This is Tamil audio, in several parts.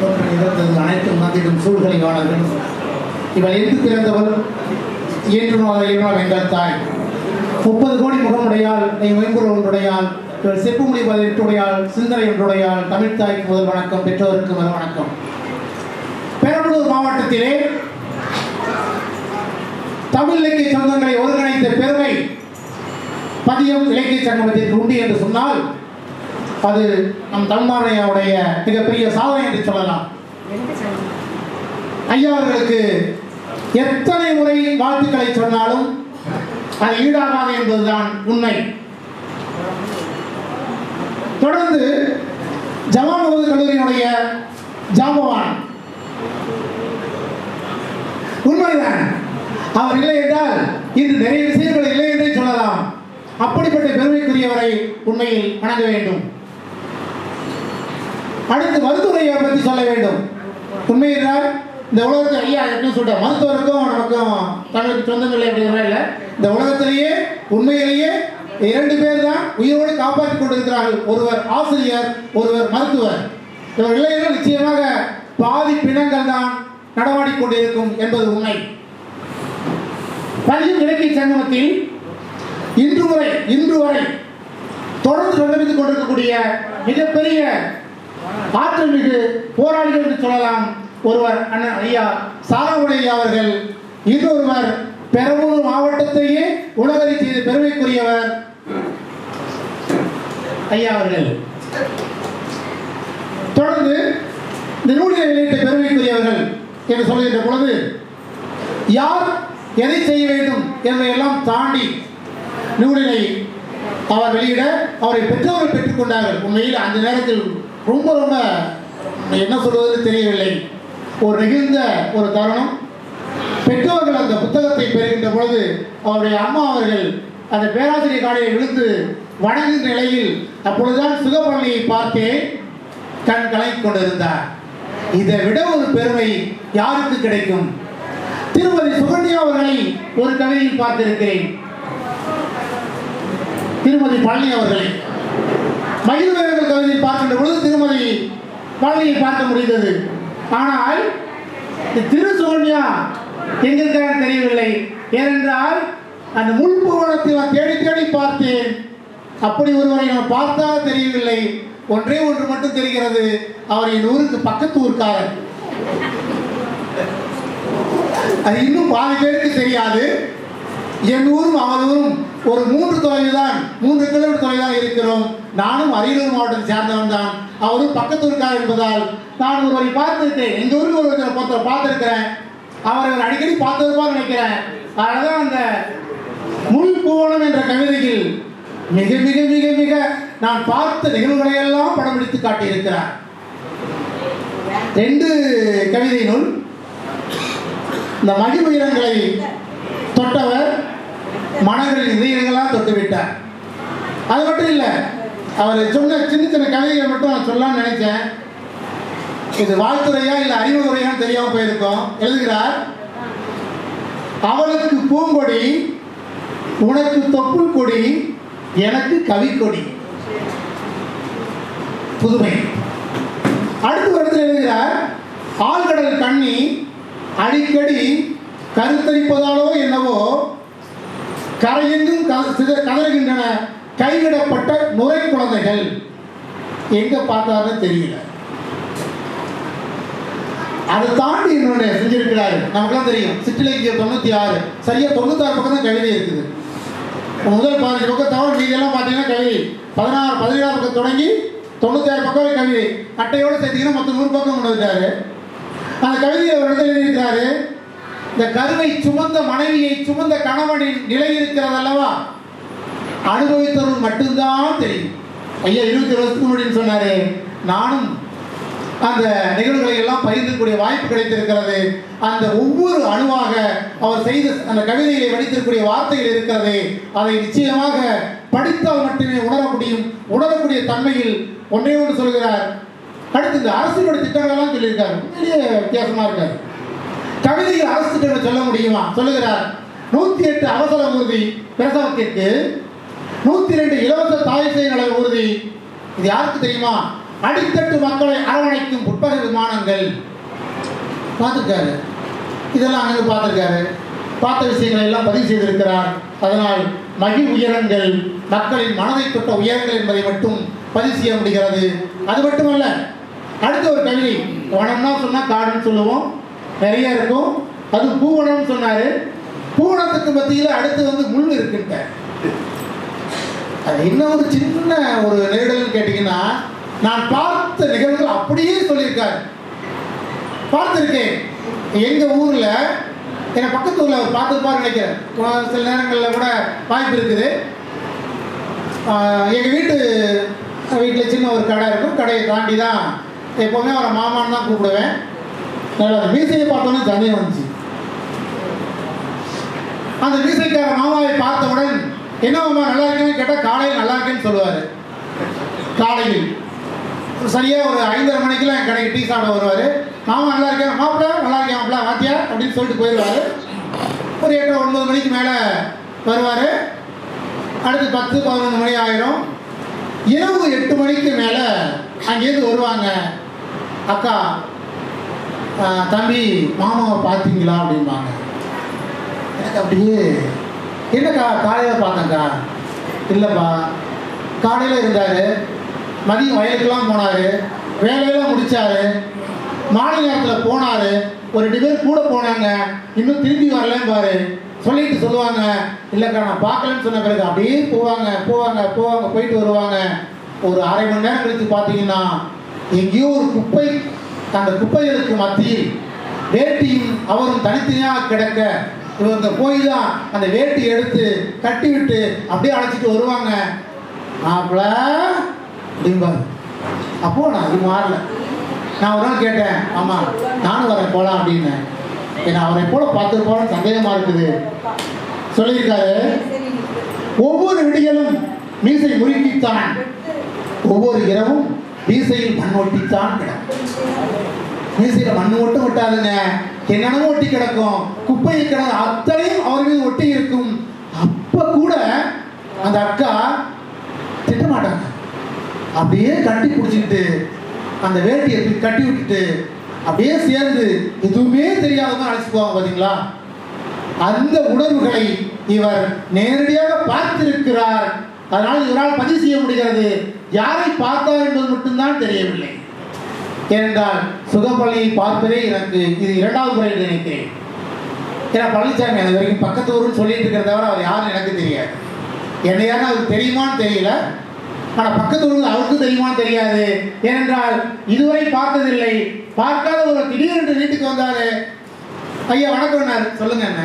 பிறப்பின் இறந்தது அனைத்தும் நந்திடும் சூழ்களை வாழர்கள் இவள் எங்கு பிறந்தவள்? என்று இவள் எங்கள் தாய். முப்பது கோடி முகமுடையால் நீ மென்பொருள் ஒன்றுடையாள் இவள் செப்புமொழி எட்டுடையால் சிந்தனை ஒன்றுடையால் தமிழ் தாய்க்கு முதல் வணக்கம் பெற்றோருக்கு முதல் வணக்கம். பெரம்பலூர் மாவட்டத்திலே தமிழ் இலக்கிய சொந்தங்களை ஒருங்கிணைத்த பெருமை பதியம் இலக்கிய சங்கமத்திற்கு உண்டு என்று சொன்னால் அது நம் தமிழ்நாடையாவுடைய மிகப்பெரிய சாதனை என்று சொல்லலாம். ஐயா அவர்களுக்கு எத்தனை முறை வாழ்த்துக்களை சொன்னாலும் அது ஈடாகாது என்பதுதான் உண்மை. தொடர்ந்து ஜவான் முகமது கல்லூரியினுடைய ஜாம்பவான். உண்மைதான். அவர் இல்லை என்றால் இன்று நிறைய விஷயங்கள் இல்லை என்றே சொல்லலாம். அப்படிப்பட்ட பெருமைக்குரியவரை உண்மையில் வணங்க வேண்டும். அடுத்து மருத்துவரையை பற்றி சொல்ல வேண்டும். உண்மை இந்த உலகத்தில் ஐயா என்ன சொல்ற மருத்துவருக்கும் நமக்கும் தங்களுக்கு சொந்தமில்லை அப்படிங்கிற இல்லை? இந்த உலகத்திலேயே உண்மையிலேயே இரண்டு பேர் தான் உயிரோடு காப்பாற்றிக் கொண்டிருக்கிறார்கள். ஒருவர் ஆசிரியர் ஒருவர் மருத்துவர். இவர் இல்லையென்றால் நிச்சயமாக பாதி பிணங்கள் தான் நடமாடிக் கொண்டிருக்கும் என்பது உண்மை. பதியும் இலக்கிய சங்கமத்தில் இன்று வரை இன்று வரை தொடர்ந்து சங்கமித்துக் கொண்டிருக்கக்கூடிய மிகப்பெரிய ஆற்றல் மிகு போராளிகள் என்று சொல்லலாம். ஒருவர் அண்ணன் ஐயா சாரவுடைய அவர்கள் இன்னொருவர் பெரம்பலூர் மாவட்டத்தையே உலகறி செய்த பெருமைக்குரியவர் ஐயா அவர்கள். தொடர்ந்து இந்த நூலினை வெளியிட்ட பெருமைக்குரியவர்கள் என்று சொல்கின்ற பொழுது யார் எதை செய்ய வேண்டும் என்பதையெல்லாம் தாண்டி நூலினை அவர் வெளியிட அவரை பெற்றோர்கள் பெற்றுக்கொண்டார்கள் உண்மையில் அந்த நேரத்தில் ரொம்ப ரொம்ப என்ன சொல்வதுன்னு தெரியவில்லை. ஒரு நெகிழ்ந்த ஒரு தருணம். பெற்றோர்கள் அந்த புத்தகத்தை பெறுகின்ற பொழுது அவருடைய அம்மா அவர்கள் அந்த பேராசிரியர் காலையை விழுந்து வணங்குகின்ற நிலையில் அப்பொழுதுதான் சுகபழனியை பார்த்தே கண் கலங்கிக் கொண்டிருந்தார். இதை விட ஒரு பெருமை யாருக்கு கிடைக்கும்? திருமதி சுகன்யா அவர்களை ஒரு கதையில் பார்த்திருக்கிறேன். திருமதி பழனி அவர்களை. மகிழ்வேர்கள் கவிதையில் பார்க்கின்ற பொழுது திருமதி பழனியை பார்க்க முடிந்தது. ஆனால் திரு சோனியா எங்க தெரியவில்லை. ஏனென்றால் அந்த முன்புவனத்தை நான் தேடி தேடி பார்த்தேன். அப்படி ஒருவரை நான் பார்த்தா தெரியவில்லை. ஒன்றே ஒன்று மட்டும் தெரிகிறது. அவர் என் ஊருக்கு பக்கத்து ஊர்க்காரர். அது இன்னும் பாதி பேருக்கு தெரியாது. என் ஊரும் அவர் ஊரும் ஒரு மூன்று தொலைவு தான் மூன்று கிலோமீட்டர் தொலைவு தான் இருக்கிறோம். நானும் அரியலூர் மாவட்டத்தை சேர்ந்தவன் தான். அவரும் பக்கத்தூருக்கார் என்பதால் நான் ஒருவரை பார்த்துருக்கேன் எங்கள் ஊருக்கு ஒருத்தரை பார்த்து பார்த்துருக்கிறேன். அவரை அவர் அடிக்கடி பார்த்ததுதான் நினைக்கிறேன். அதனால அந்த முள் பூவனம் என்ற கவிதையில் மிக மிக மிக மிக நான் பார்த்த நிகழ்வுகளை எல்லாம் படம் பிடித்து காட்டியிருக்கிறார். ரெண்டு கவிதை நூல். இந்த மகிமுயரங்களை தொட்டவர் மனங்களின் இதயங்களாக தொட்டுவிட்டார். அது மட்டும் இல்லை அவர் சொன்ன சின்ன சின்ன கவிதைகளை மட்டும் நான் சொல்லலாம்னு நினைச்சேன். இது வாழ்த்துறையா இல்லை அறிவுரையான்னு தெரியாமல் போயிருக்கோம். எழுதுகிறார் அவளுக்கு பூங்கொடி உனக்கு தொப்புள் கொடி எனக்கு கவிக்கொடி. புதுமை. அடுத்த வருடத்தில் எழுதுகிறார் ஆழ்கடல் கண்ணி அடிக்கடி கருத்தரிப்பதாலோ என்னவோ கரையெங்கும் கதறுகின்றன. கைவிடப்பட்ட நுரை குழந்தைகள் எங்க பார்த்தாருன்னு தெரியல. அதை தாண்டி இன்னொன்று செஞ்சிருக்கிறாரு நமக்குலாம் தெரியும். சிற்றிலக்கியம் தொண்ணூற்றி ஆறு. சரியா தொண்ணூத்தாறு பக்கம் தான் கவிதை இருக்குது. முதல் பதினஞ்சு பக்கம் தவிர மீதியெல்லாம் பார்த்தீங்கன்னா கவிதை. பதினாறு பதினேழாம் பக்கம் தொடங்கி தொண்ணூத்தாறு பக்கம் வரை கவிதை. அட்டையோடு சேர்த்தீங்கன்னா மொத்தம் நூறு பக்கம் கொண்டு வந்துட்டாரு. அந்த கவிதையை அவர் எழுத எழுதியிருக்கிறாரு. இந்த கருவை சுமந்த மனைவியை சுமந்த கணவனின் நிலை இருக்கிறது அல்லவா அனுபவித்தவர்கள் மட்டும்தான் தெரியும். ஐயா இருபத்தி வருஷத்துக்கு முன்னாடி சொன்னாரு நானும் அந்த நிகழ்வுகளை எல்லாம் பகிர்ந்துக்கூடிய வாய்ப்பு கிடைத்திருக்கிறது. அந்த ஒவ்வொரு அணுவாக அவர் செய்த அந்த கவிதையை வடித்திருக்கூடிய வார்த்தைகள் இருக்கிறது அதை நிச்சயமாக படித்தால் மட்டுமே உணர முடியும். உணரக்கூடிய தன்மையில் ஒன்றே ஒன்று சொல்கிறார். அடுத்து இந்த அரசினுடைய திட்டங்களெல்லாம் சொல்லியிருக்காரு. உண்மையிலேயே வித்தியாசமா இருக்காரு கவிதையில் அரசு திட்டங்களை சொல்ல முடியுமா? சொல்லுகிறார். நூற்றி எட்டு அவசர உறுதி பிரசவத்திற்கு நூத்தி ரெண்டு இலவச தாய் சேய் நல ஊர்தி. இது யாருக்கு தெரியுமா? அடித்தட்டு மக்களை அரவணைக்கும் புட்பக விமானங்கள். பார்த்துருக்காரு. இதெல்லாம் அங்கே பார்த்துருக்காரு. பார்த்த விஷயங்களை எல்லாம் பதிவு செய்திருக்கிறார். அதனால் மகிழ் உயரங்கள் மக்களின் மனதை தொட்ட உயரங்கள் என்பதை மட்டும் பதிவு செய்ய முடிகிறது. அது மட்டுமல்ல அடுத்த ஒரு கல்வி வனம்னா சொன்னால் காடுன்னு சொல்லுவோம். நிறைய இருக்கும். அது பூவனம்னு சொன்னார். பூவனத்துக்கு மத்தியில் அடுத்து வந்து முள் இருக்குன்ட்ட அது என்ன ஒரு சின்ன ஒரு நெருடல்னு கேட்டிங்கன்னா நான் பார்த்த நிகழ்வுகள் அப்படியே சொல்லியிருக்காரு. பார்த்துருக்கேன். எங்கள் ஊரில் என் பக்கத்து ஊரில் அவர் பார்த்துருப்பாரு நினைக்கிறேன். சில நேரங்களில் கூட வாய்ப்பு இருக்குது. எங்கள் வீட்டு வீட்டில் சின்ன ஒரு கடை இருக்கும். கடையை தாண்டி தான் எப்போவுமே அவரை மாமான்னு தான் கூப்பிடுவேன். நல்லா அந்த மீசையை பார்த்தோன்னே சந்தேகம் வந்துச்சு. அந்த மீசைக்கார மாமாவை பார்த்தவுடன் என்ன உமா நல்லா இருக்கேன்னு கேட்டால் காலையில் நல்லா இருக்குன்னு சொல்லுவார். காலையில். சரியாக ஒரு ஐந்தரை மணிக்கெல்லாம் என் கடைக்கு டீ சாப்பிட வருவார். மாமா நல்லா இருக்கேன். மாப்பிள்ள நல்லா இருக்கேன் மாப்பிள்ள வாத்தியா அப்படின்னு சொல்லிட்டு போயிடுவார். ஒரு எட்டு ஒன்பது மணிக்கு மேலே வருவார். அடுத்து பத்து பதினொன்று மணி ஆயிரும். இரவு எட்டு மணிக்கு மேலே அங்கேருந்து வருவாங்க. அக்கா தம்பி மாமாவை பார்த்தீங்களா அப்படிம்பாங்க. எனக்கு அப்படியே என்னக்கா காலையில் பார்த்தேங்க்கா இல்லைப்பா. காலையில் இருந்தார். மதியம் வயலுக்கெல்லாம் போனார். வேலையெல்லாம் முடித்தார் மாலை நேரத்தில் போனார். ஒரு ரெண்டு பேர் கூட போனாங்க. இன்னும் திரும்பி வரலன்னு பாரு சொல்லிட்டு சொல்லுவாங்க. இல்லைக்கா நான் பார்க்கலன்னு சொன்ன பிறகு அப்படியே போவாங்க போவாங்க போவாங்க போயிட்டு வருவாங்க. ஒரு அரை மணி நேரம் கழித்து பார்த்தீங்கன்னா எங்கேயோ ஒரு குப்பை அந்த குப்பைகளுக்கு மத்தியில் வேட்டியும் அவரும் தனித்தனியாக கிடக்க இவங்க போய் தான் அந்த வேட்டி எடுத்து கட்டி விட்டு அப்படியே அழைச்சிட்டு வருவாங்க. மாப்பிள அப்படிம்பாரு அப்போ நான் அது மாறல. நான் ஒரு நாள் கேட்டேன் ஆமாம் நானும் வரேன் போகலாம் அப்படின்னு. ஏன்னா அவரை போல பார்த்துருப்போம் சந்தேகமாக இருக்குது. சொல்லியிருக்காரு. ஒவ்வொரு விடியலும் மீசை முறுக்கித்தான். ஒவ்வொரு இரவும் மீசையில் மண் ஒட்டித்தான் கிடக்கும். மீசையில் மண் ஒட்டு விட்டாதுங்க என்னென்னமோ ஒட்டி கிடக்கும். குப்பையை கிடந்த அத்தனையும் அவர் மீது ஒட்டி இருக்கும். அப்ப கூட அந்த அக்கா திட்டமாட்டாங்க. அப்படியே கட்டி பிடிச்சிக்கிட்டு அந்த வேட்டியை கட்டி விட்டுட்டு அப்படியே சேர்ந்து எதுவுமே தெரியாதவங்க அழைச்சிட்டு போவாங்க பார்த்தீங்களா அந்த உணர்வுகளை இவர் நேரடியாக பார்த்திருக்கிறார். அதனால் இவரால் பதிவு செய்ய முடிகிறது. யாரை பார்த்தார் என்பது மட்டும்தான் தெரியவில்லை. ஏனென்றால் சுகப்பள்ளியை பார்ப்பதே எனக்கு இது இரண்டாவது முறை நினைக்கிறேன். ஏன்னா பழனிசாமி அது வரைக்கும் பக்கத்து ஊருன்னு சொல்லிட்டு இருக்கிறத தவிர அவர் யாரும் எனக்கு தெரியாது. என்னையான அவருக்கு தெரியுமான்னு தெரியல. ஆனால் பக்கத்து ஊருக்கு அவருக்கும் தெரியுமான்னு தெரியாது. ஏனென்றால் இதுவரை பார்த்ததில்லை. பார்க்காத ஒரு திடீரென்று வீட்டுக்கு வந்தாரு. ஐயா வணக்கம்னார் சொல்லுங்க என்ன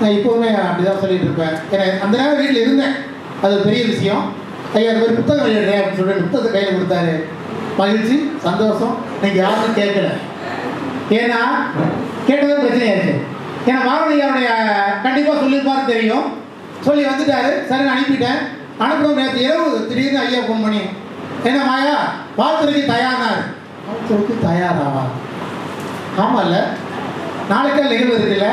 நான் இப்போவுமே அப்படிதான் சொல்லிட்டு இருப்பேன். ஏன்னா அந்த நேரம் வீட்டில் இருந்தேன். அது பெரிய விஷயம். ஐயா அது மாதிரி புத்தகம் வெளியிடுறேன் அப்படின்னு சொல்லிட்டு புத்தகத்தை கையில் கொடுத்தாரு. மகிழ்ச்சி சந்தோஷம். நீங்கள் யாரும் கேட்கல. ஏன்னா கேட்டதும் பிரச்சனையாச்சு ஏன்னா மாவனியாருடைய கண்டிப்பாக சொல்லியிருப்பாரு தெரியும். சொல்லி வந்துட்டாரு. சரி நான் அனுப்பிட்டேன். அனுப்பின நேற்று இரவு திடீர்னு ஐயா ஃபோன் பண்ணி என்ன மாயா வாழ்த்துறைக்கு தயாரானார். வாழ்த்துறைக்கு தயாராவா ஆமாம்ல நாளைக்கு நிகழ்வு இருக்குல்ல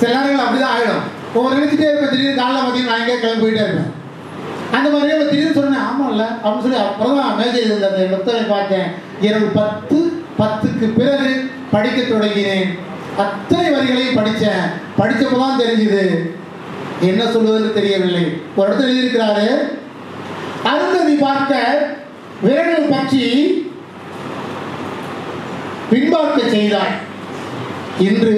சில நேரங்கள் அப்படி தான் ஆகிடும் ஒவ்வொரு நினைச்சிட்டே இருப்பேன் திடீர்னு காலைல பார்த்தீங்கன்னா நான் எங்கேயே கிளம்பி போயிட்டே இருப்பேன். அந்த மாதிரியே அவன் திடீர்னு சொன்னேன் ஆமாம்ல அப்படின்னு சொல்லி அப்புறம் தான் மேஜர் இருந்த அந்த புத்தகத்தை பார்த்தேன். இரவு பத்து பத்துக்கு பிறகு படிக்க தொடங்கினேன். அத்தனை வரிகளையும் படித்தேன். படித்தப்போ தான் தெரிஞ்சுது. என்ன சொல்லுவதுன்னு தெரியவில்லை. ஒரு இடத்துல எழுதியிருக்கிறாரு அருந்ததி பார்க்க வேடல் பற்றி பின்பார்க்க செய்தாய் இன்று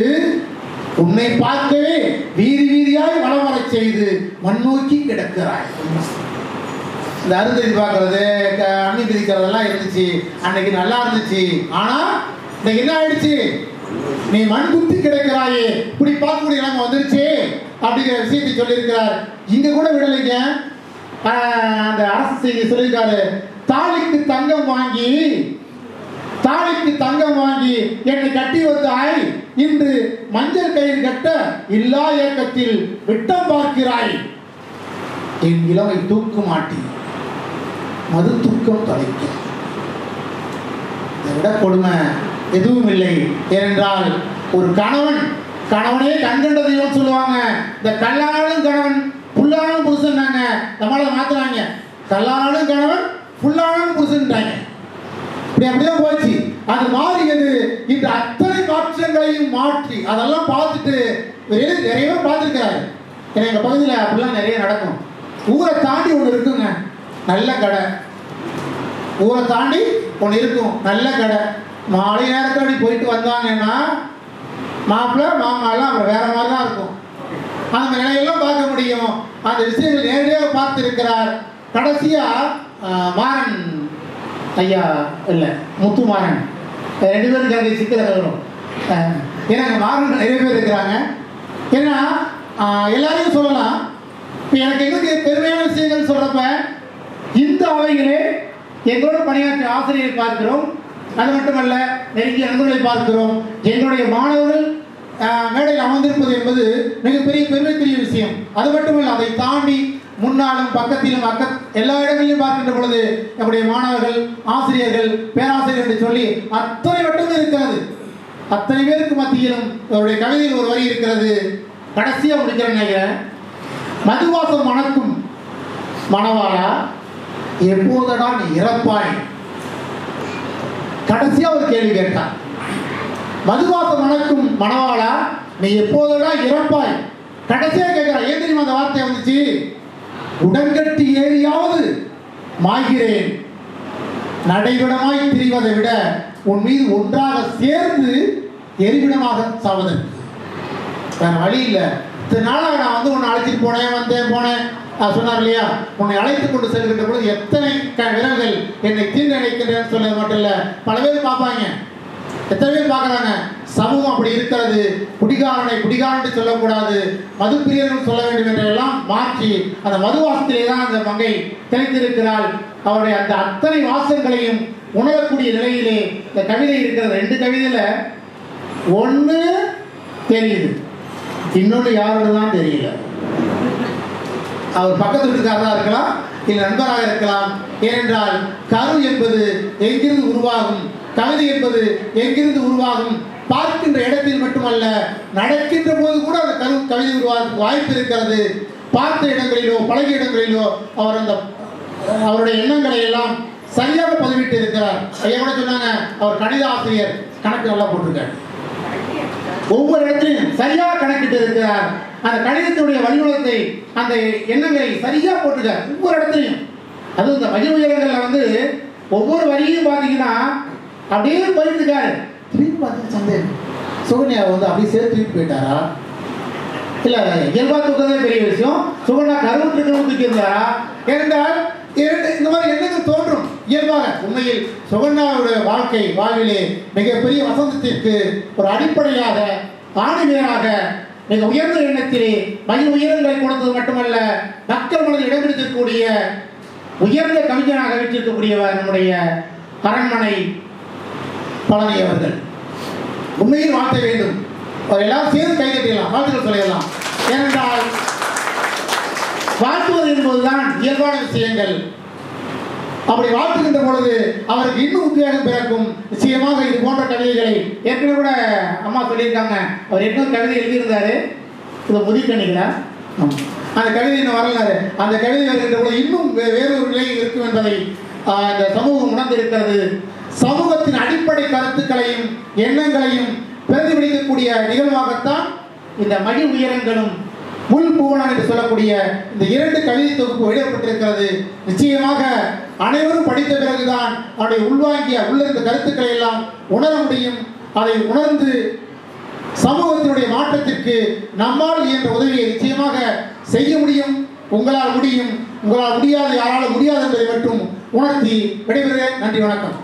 உன்னை பார்க்கவே வீதி வீதியாய் வளம் வரச் செய்து மண்ணோக்கி கிடக்கிறாய். இந்த அருந்ததி பார்க்கறது க- பிரிக்கிறதெல்லாம் இருந்துச்சு. அன்னைக்கு நல்லா இருந்துச்சு. ஆனா இன்னைக்கு என்ன ஆயிடுச்சு? நீ மண் குத்தி கிடக்கிறாயே. இப்படி பார்க்கக்கூடிய நிலைமை வந்துருச்சு. அப்படிங்கிற விஷயத்தை சொல்லியிருக்கிறார். இங்க கூட விடலைங்க. அந்த அரசு செய்தி சொல்லியிருக்காரு. தாலிக்கு தங்கம் வாங்கி தாலிக்கு தங்கம் வாங்கி என்னை கட்டி வந்தாய். இன்று மஞ்சள் கயிறு கட்ட இல்லா ஏக்கத்தில் விட்டம் பார்க்கிறாய். என் இளவை தூக்கு மாட்டி. மது துக்கம் தொலைக்கும் இதை விட கொடுமை எதுவும் இல்லை ஏனென்றால் ஒரு கணவன் கணவனே கண்கண்ட தெய்வம் சொல்லுவாங்க. இந்த கல்லானாலும் கணவன் புல்லானாலும் புருஷன்னாங்க நம்மளால மாத்துறாங்க. கல்லானாலும் கணவன் புல்லானாலும் புருஷன்றாங்க. இப்படி அப்படிதான் போச்சு அது மாறியது இந்த அத்தனை மாற்றங்களையும் மாற்றி அதெல்லாம் பார்த்துட்டு நிறைய நிறைய பேர் பார்த்துருக்கிறாரு. ஏன்னா எங்கள் பகுதியில் அப்படிலாம் நிறைய நடக்கும். ஊரை தாண்டி ஒன்று இருக்குங்க. நல்ல கடை. ஊரை தாண்டி ஒன்று இருக்கும். நல்ல கடை. மாலை நேரத்தோடி போயிட்டு வந்தாங்கன்னா மாப்பிள்ளை மாமாலாம் அப்புறம் வேற மாதிரி தான் இருக்கும். அந்த நிலையெல்லாம் பார்க்க முடியும். அந்த விஷயங்கள் நேரடியாக பார்த்திருக்கிறார் கடைசியாக மாறன். ஐயா இல்லை முத்து மாறன். ரெண்டு பேருக்கு அங்கே சிக்கல வரும் ஏன்னா எங்கள் மாறன் நிறைய பேர் இருக்கிறாங்க. ஏன்னா எல்லாரையும் சொல்லலாம். இப்போ எனக்கு எங்களுக்கு பெருமையான விஷயங்கள் சொல்கிறப்ப இந்த அவைகளே எங்களோட பணியாற்றிய ஆசிரியரை பார்க்கிறோம். அது மட்டுமல்ல நெருங்கிய நண்பர்களை பார்க்கிறோம். எங்களுடைய மாணவர்கள் மேடையில் அமர்ந்திருப்பது என்பது மிகப்பெரிய பெருமைக்குரிய விஷயம். அது மட்டுமல்ல அதை தாண்டி முன்னாலும் பக்கத்திலும் அக்க எல்லா இடங்களிலும் பார்க்கின்ற பொழுது நம்முடைய மாணவர்கள் ஆசிரியர்கள் பேராசிரியர் என்று சொல்லி அத்தனை வட்டமும் இருக்கிறது அத்தனை பேருக்கு மத்தியிலும் அவருடைய கவிதையில் ஒரு வரி இருக்கிறது. கடைசியாக முடிக்கிறேன் நினைக்கிறேன். மதுவாசம் மணக்கும் மணவாளா? எப்போதடா நீ இறப்பாய்? கடைசியா ஒரு கேள்வி கேட்டான் மதுவாசம் மணக்கும் மணவாளா நீ எப்போதடா இறப்பாய்? கடைசியா கேட்கிறான் ஏன் தெரியுமா அந்த வார்த்தை வந்துச்சு? உடன்கட்டி ஏறியாவது மாய்கிறேன். நடைவிடமாய் திரிவதை விட உன் மீது ஒன்றாக சேர்ந்து எரிவிடமாக சாவதற்கு வேற வழி இல்லை. இத்தனை நாளாக நான் வந்து உன்னை அழைச்சிட்டு போனேன் வந்தேன் போனேன். சொன்னார் இல்லையா? உன்னை அழைத்து கொண்டு செல்கின்ற பொழுது எத்தனை க- விரல்கள் என்னை தீண்டு சொல்ல மட்டும் இல்லை. பல பேர் பார்ப்பாங்க. எத்தனை பேர் பார்க்குறாங்க? சமூகம் அப்படி இருக்கிறது. குடிகாரனை குடிகாரன் சொல்லக்கூடாது. மது பிரியர்கள் சொல்ல வேண்டும் என்றெல்லாம் மாற்றி அந்த மதுவாசத்திலே தான் அந்த மங்கை திளைத்திருக்கிறாள் அவருடைய அந்த அத்தனை வாசங்களையும் உணரக்கூடிய நிலையிலே இந்த கவிதை இருக்கிறது. ரெண்டு கவிதையில் ஒன்று தெரியுது. இன்னொன்று யாரோட தான் தெரியல. அவர் பக்கத்து வீட்டுக்காரராக இருக்கலாம் இல்லை நண்பராக இருக்கலாம். ஏனென்றால் கரு என்பது எங்கிருந்து உருவாகும் கவிதை என்பது எங்கிருந்து உருவாகும் பார்க்கின்ற இடத்தில் மட்டுமல்ல நடக்கின்ற போது கூட அந்த கரு கவிதை உருவாகிறதுக்கு வாய்ப்பு இருக்கிறது. பார்த்த இடங்களிலோ பழகிய இடங்களிலோ அவர் அந்த அவருடைய எண்ணங்களை எல்லாம் சரியாக பதிவிட்டு இருக்கிறார். ஐயா கூட சொன்னாங்க அவர் கணித ஆசிரியர் கணக்கு நல்லா போட்டிருக்காரு. ஒவ்வொரு இடத்திலையும் சரியாக கணக்கிட்டு இருக்கிறார். அந்த கணிதத்தினுடைய வழிமுகத்தை அந்த எண்ணங்களை சரியாக போட்டுருக்கார். ஒவ்வொரு இடத்துலையும் அதுவும் இந்த மகிழ் உயரங்களில் வந்து ஒவ்வொரு வரியும் பார்த்தீங்கன்னா அப்படியே போயிட்டு திரும்பி பார்த்தா சந்தேகம் சுகன்யா வந்து அப்படியே சேர்த்து திருப்பி போயிட்டாரா? இல்லை இயல்பாக தூக்கதே பெரிய விஷயம். சுகன்யா கருவுற்று தூக்கியிருந்தாரா இருந்தால் இரண்டு இந்த மாதிரி எண்ணங்கள் தோன்றும். இயல்பாக உண்மையில் சுகன்யாவுடைய வாழ்க்கை வாழ்விலே மிகப்பெரிய வசந்தத்திற்கு ஒரு அடிப்படையாக ஆணிவேராக மிக உயர்ந்த எண்ணத்திலே மகிழ் உயரங்களை கொடுத்தது மட்டுமல்ல மக்கள் மனதில் இடம் பிடித்திருக்கக்கூடிய உயர்ந்த கவிஞனாக வைத்திருக்கக்கூடியவர் நம்முடைய அரண்மனை பழனி அவர்கள். உண்மையில் வாழ்த்த வேண்டும். அவர் எல்லாரும் சேர்ந்து கை தட்டிடலாம் வாழ்த்துக்கள் சொல்லிடலாம். ஏனென்றால் வாழ்த்துவது என்பதுதான் இயல்பான விஷயங்கள். அப்படி வாழ்த்துகின்ற பொழுது அவருக்கு இன்னும் உத்வேகம் பிறக்கும். நிச்சயமாக இது போன்ற கவிதைகளை ஏற்கனவே கூட அம்மா சொல்லியிருக்காங்க. அவர் இன்னொரு கவிதை எழுதியிருந்தாரு? இதை முதிக்கணிகளா அந்த கவிதை இன்னும் வரலாறு? அந்த கவிதை வருகின்ற பொழுது இன்னும் வே- வேறொரு நிலையில் இருக்கும் என்பதை இந்த சமூகம் உணர்ந்திருக்கிறது. சமூகத்தின் அடிப்படை கருத்துக்களையும் எண்ணங்களையும் பிரதிபலிக்கக்கூடிய நிகழ்வாகத்தான் இந்த மகிழ் உயரங்களும் முள் பூவனம் என்று சொல்லக்கூடிய இந்த இரண்டு கவிதை தொகுப்பு வெளியிடப்பட்டிருக்கிறது. நிச்சயமாக அனைவரும் படித்த பிறகுதான் அவருடைய உள்வாங்கிய உள்ளிருந்த கருத்துக்களை எல்லாம் உணர முடியும். அதை உணர்ந்து சமூகத்தினுடைய மாற்றத்திற்கு நம்மால் இயன்ற உதவியை நிச்சயமாக செய்ய முடியும். உங்களால் முடியும். உங்களால் முடியாது யாராலும் முடியாது என்பதை மட்டும் உணர்த்தி விடைபெறுகிறேன். நன்றி வணக்கம்.